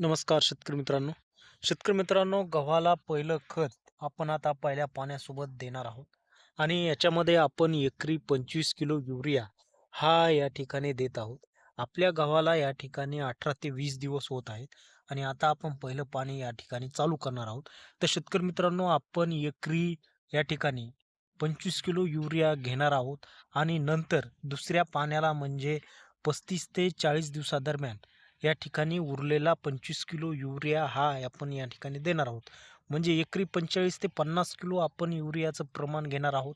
नमस्कार शेतकरी मित्रांनो. शेतकरी मित्रांनो गव्हाला पहिलं खत आपण आता पहिल्या पाण्यासोबत देणार आहोत. आणि याच्यामध्ये आपण एकरी पंचवीस किलो युरिया हा या ठिकाणी देत आहोत. आपल्या गव्हाला या ठिकाणी अठरा ते वीस दिवस होत आहेत आणि आता आपण पहिलं पाणी या ठिकाणी चालू करणार आहोत. तर शेतकरी मित्रांनो आपण एकरी या ठिकाणी पंचवीस किलो युरिया घेणार आहोत आणि नंतर दुसऱ्या पाण्याला म्हणजे पस्तीस ते चाळीस दिवसादरम्यान या ठिकाणी उरलेला पंचवीस किलो युरिया हा आपण या ठिकाणी देणार आहोत. म्हणजे एकरी पंचेचाळीस ते पन्नास किलो आपण युरियाचं प्रमाण घेणार आहोत.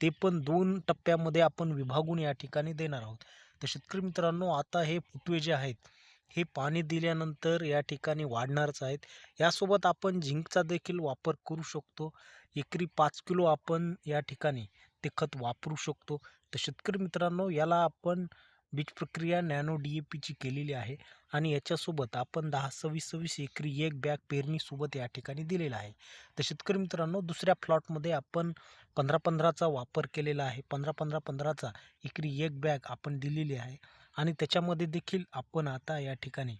ते पण दोन टप्प्यामध्ये आपण विभागून या ठिकाणी देणार आहोत. तर शेतकरी मित्रांनो आता हे फुटवे जे आहेत हे पाणी दिल्यानंतर या ठिकाणी वाढणारच आहेत. यासोबत आपण झिंकचा देखील वापर करू शकतो. एकरी पाच किलो आपण या ठिकाणी ते खत वापरू शकतो. तर शेतकरी मित्रांनो याला आपण बीज प्रक्रिया नॅनो डी ए पीची केलेली आहे आणि याच्यासोबत आपण दहा सव्वीस सव्वीस एकरी एक बॅग पेरणीसोबत या ठिकाणी दिलेला आहे. तर शेतकरी मित्रांनो दुसऱ्या प्लॉटमध्ये आपण पंधरा पंधराचा वापर केलेला आहे. पंधरा पंधरा पंधराचा एकरी एक बॅग आपण दिलेली आहे आणि त्याच्यामध्ये देखील आपण आता या ठिकाणी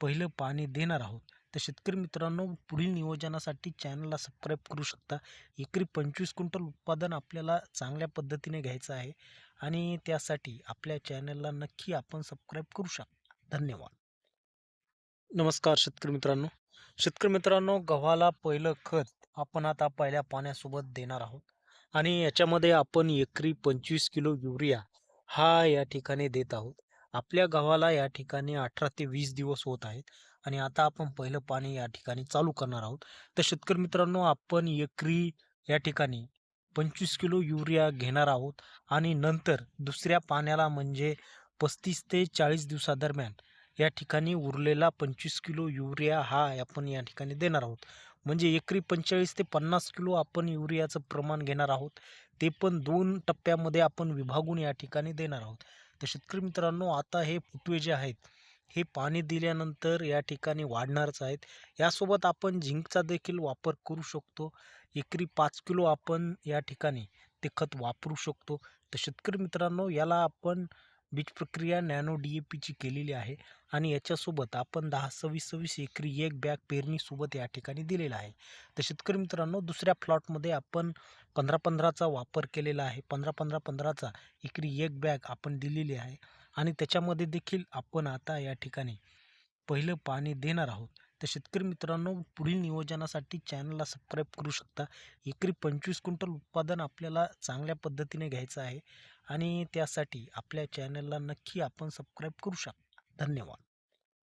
पहिलं पाणी देणार आहोत. तर शेतकरी मित्रांनो पुढील नियोजनासाठी चॅनलला सबस्क्राईब करू शकता. एकरी पंचवीस क्विंटल उत्पादन आपल्याला चांगल्या पद्धतीने घ्यायचं आहे. आणि त्यासाठी आपल्या चॅनलला नक्की आपण सबस्क्राईब करू शकता. धन्यवाद. नमस्कार शेतकरी मित्रांनो. शेतकरी मित्रांनो गव्हाला पहिलं खत आपण आता पहिल्या पाण्यासोबत देणार आहोत. आणि याच्यामध्ये आपण एकरी पंचवीस किलो युरिया हा या ठिकाणी देत आहोत. आपल्या गव्हाला या ठिकाणी अठरा ते वीस दिवस होत आहेत आणि आता आपण पहिलं पाणी या ठिकाणी चालू करणार आहोत. तर शेतकरी मित्रांनो आपण एकरी या ठिकाणी पंचवीस किलो युरिया घेणार आहोत आणि नंतर दुसऱ्या पाण्याला म्हणजे पस्तीस ते चाळीस दिवसादरम्यान या ठिकाणी उरलेला पंचवीस किलो युरिया हा आपण या ठिकाणी देणार आहोत. म्हणजे एकरी पंचेचाळीस ते पन्नास किलो आपण युरियाचं प्रमाण घेणार आहोत. ते पण दोन टप्प्यामध्ये आपण विभागून या ठिकाणी देणार आहोत. तर शेतकरी मित्रांनो आता हे फुटवे जे आहेत हे पाणी दिल्यानंतर या ठिकाणी वाढणारच आहेत. यासोबत आपण झिंकचा देखील वापर करू शकतो. एकरी पाच किलो आपण या ठिकाणी ते खत वापरू शकतो. तर शेतकरी मित्रांनो याला आपण बीज प्रक्रिया नॅनो डी ए पीची केलेली आहे आणि याच्यासोबत आपण दहा सव्वीस सव्वीस एकरी एक बॅग पेरणीसोबत या ठिकाणी दिलेला आहे. तर शेतकरी मित्रांनो दुसऱ्या प्लॉटमध्ये आपण पंधरा पंधराचा वापर केलेला आहे. पंधरा पंधरा पंधराचा एकरी एक बॅग आपण दिलेली आहे. आणि त्याच्यामध्ये देखील आपण आता या ठिकाणी पहिलं पाणी देणार आहोत. तर शेतकरी मित्रांनो पुढील नियोजनासाठी चॅनलला सबस्क्राईब करू शकता. एकरी पंचवीस क्विंटल उत्पादन आपल्याला चांगल्या पद्धतीने घ्यायचं आहे. आणि त्यासाठी आपल्या चॅनलला नक्की आपण सबस्क्राईब करू शकता. धन्यवाद.